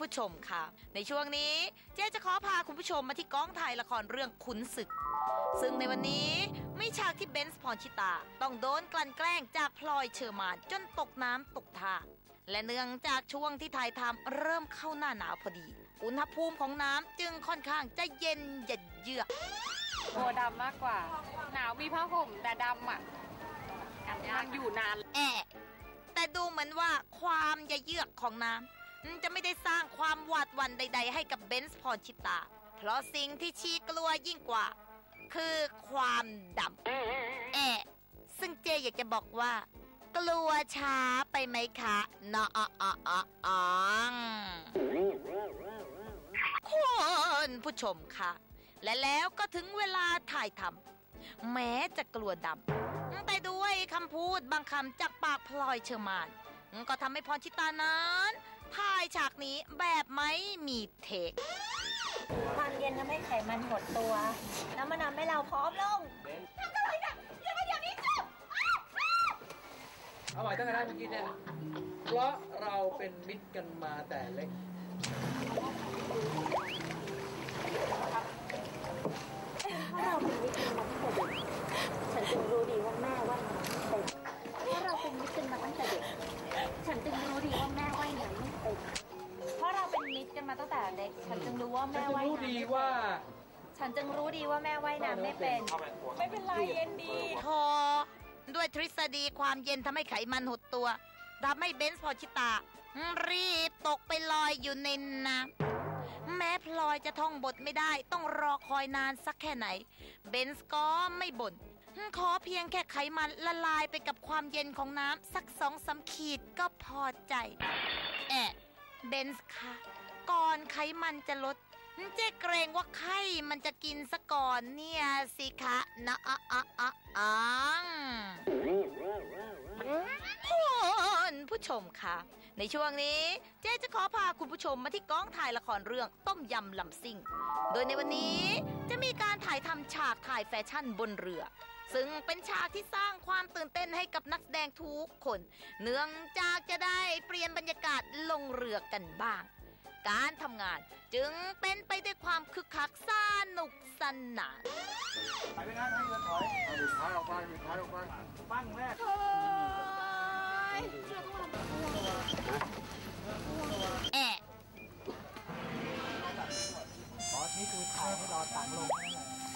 ผู้ชมค่ะ ในช่วงนี้เจ๊จะขอพาคุณผู้ชมมาที่กองถ่ายละครเรื่องขุนศึก ซึ่งในวันนี้ไม่ฉากที่เบนซ์พรชิตา ต้องโดนกลั่นแกล้งจากพลอยเชอร์มานจนตกน้ำตกท่าและเนื่องจากช่วงที่ถ่ายทำเริ่มเข้าหน้าหนาวพอดี อุณหภูมิของน้ำจึงค่อนข้างจะเย็นหยัดเยือกกลัวดำมากกว่า หนาวมีผ้าห่มแต่ดำอะยังอยู่นานแอะแต่ดูเหมือนว่าความยะเยือกของน้ำ จะไม่ได้สร้างความหวาดหวั่นใด ๆ ให้กับเบนซ์พรชิตา เพราะสิ่งที่ชีกลัวยิ่งกว่า คือความดำแอะซึ่งเจอยากจะบอกว่า กลัวช้าไปไหมคะนอออออองคุณผู้ชมค่ะ และแล้วก็ถึงเวลาถ่ายทำแม้จะกลัวดำแต่ด้วยคำพูดบางคำจากปากพลอยเชอร์มาน ก็ทำให้พรชิตานั้น ถ่ายฉากนี้แบบไม่มีเทค ความเย็นทำให้ไขมันหดตัว แล้วมันทำให้เราพร้อมลงเอาใหม่ตั้งแต่แรกเมื่อกี้เนี่ยเพราะเราเป็นมิตรกันมาแต่เล็ก เพราะเราเป็นมิตรกันมาตั้งแต่เด็ก ฉันจึงรู้ดีว่าแม่ว่ายน้ำไม่เป็นเพราะเราเป็นมิตรกันมาตั้งแต่เด็ก ฉันจึงรู้ดีว่าแม่ว่ายน้ำไม่เป็น เพราะเราเป็น มิตรกันมาตั้งแต่เด็ก ฉันจึงรู้ว่าฉัแม่นจะว่ายรู้น้ำดีไม่ว่าฉันจึงรู้ดีว่าแม่ว่ายน้ำไม่เป็น ไม่เป็นไรเย็นดีโทด้วยทฤษฎีความเย็นทำให้ไขมันหดตัวทำให้เบนซ์พอชิตา รีบตกไปลอยอยู่ในน้ำแม้พลอยจะท่องบทไม่ได้ ต้องรอคอยนานสักแค่ไหน เบนซ์ก็ไม่บน่นขอเพียงแค่ไขมันละลายไปกับความเย็นของน้ำสักสองสามขีดก็พอใจ แอะเบนซ์ค่ะ ก่อนไขมันจะลดเจ๊เกรงว่าไข้มันจะกินซะก่อนเนี่ยสิคะนะอะอะอะอังคุณผู้ชมคะในช่วงนี้เจ๊จะขอพาคุณผู้ชมมาที่กองถ่ายละครเรื่องต้มยำลำซิ่ง โดยในวันนี้จะมีการถ่ายทำฉากถ่ายแฟชั่นบนเรือ ซึ่งเป็นฉากที่สร้างความตื่นเต้นให้กับนักแสดงทุกคน เนื่องจากจะได้เปลี่ยนบรรยากาศลงเรือกันบ้าง การทำงาน จึงเป็นไปด้วยความคึกคักสนุกสนานไปไม่ได้ให้เงินถอยเอาหยุดท้ายออกไปหยุดท้ายออกไปปั้งแรกแอะอ๋อนี่คือถ่ายให้รอตังค์ลง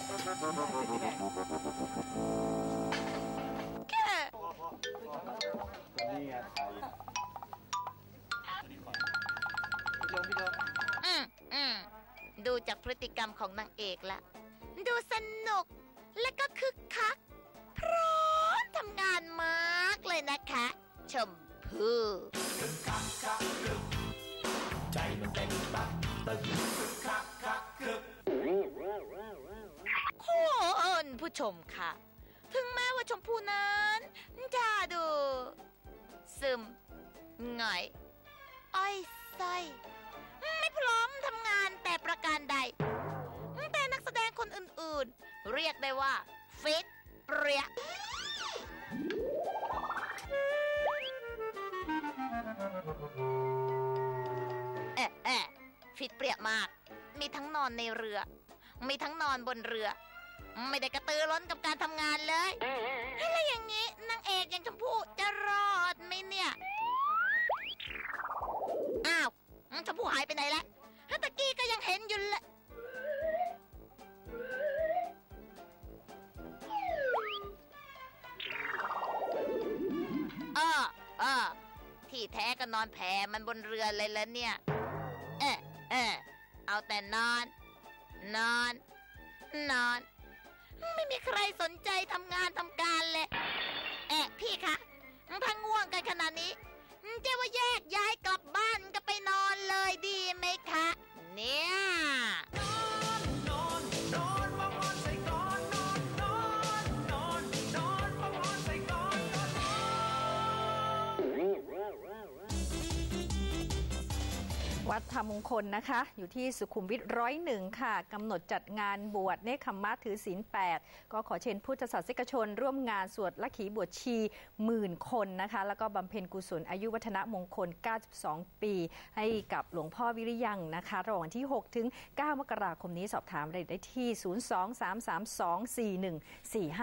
นั่นแหละแค่นี่ไงไทย พี่ลงพี่ลงอืมอืมดูจากพฤติกรรมของนางเอกละ ดูสนุก และก็คึกคัก พร้อมทำงานมากเลยนะคะ ชมพู่ใจมันเต้นตับตึงคักคักคึกคุณผู้ชมค่ะ ถึงแม้ว่าชมพู่นั้นจะดู ซึมหงอยอ้อยส้อย ประการใด แต่นักแสดงคนอื่นๆ เรียกได้ว่าฟิตเปรี้ยเอะเอะฟิตเปรี้ยมาก มีทั้งนอนในเรือ มีทั้งนอนบนเรือ ไม่ได้กระตือร้นกับการทำงานเลยแล้วอย่างนี้นางเอกอย่างชมพู่จะรอดไหมเนี่ย อ้าวชมพู่หายไปไหนแล้วตะ ก็ยังเห็นอยู่เลยเออเออที่แท้ก็นอนแผ่มันบนเรือเลยแล้วเนี่ย เออเออเอาแต่นอน นอน นอน ไม่มีใครสนใจทำงานทำการเลย เอ๊ะพี่คะถ้าง่วงกันขนาดนี้เจ๊ว่าแยกย้ายกลับบ้านก็ไปนอนเลยดีไหมคะ เวัดธรรมมงคลนะคะ อยู่ที่สุขุมวิทร้อยหนึ่งค่ะกำหนดจัดงานบวชเนคขมมะถือศีล8 ก็ขอเชิญพุทธศาสนิกชน ร่วมงานสวดละขีบวชชีหมื่นคนนะคะ แล้วก็บำเพ็ญกุศลอายุวัฒนมงคล 92 ปี ให้กับหลวงพ่อวิริยังนะคะระหว่างวันที่ 6 ถึง 9 มกราคมนี้สอบถามรายละเอียดได้ที่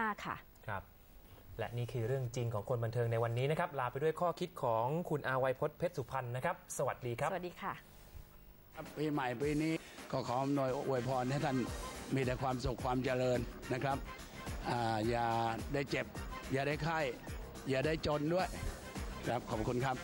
023324145 ค่ะครับและนี่คือเรื่องจริงของคนบันเทิงในวันนี้นะครับ ลาไปด้วยข้อคิดของคุณอาวัยพจน์เพชรสุพรรณนะครับ สวัสดีครับ สวัสดีค่ะครับ ปีใหม่ปีนี้ก็ขออำนวยอวยพรให้ท่านมีแต่ความสุขความเจริญนะครับออย่าได้เจ็บ อย่าได้ไข้ อย่าได้จนด้วย ครับขอบคุณครับ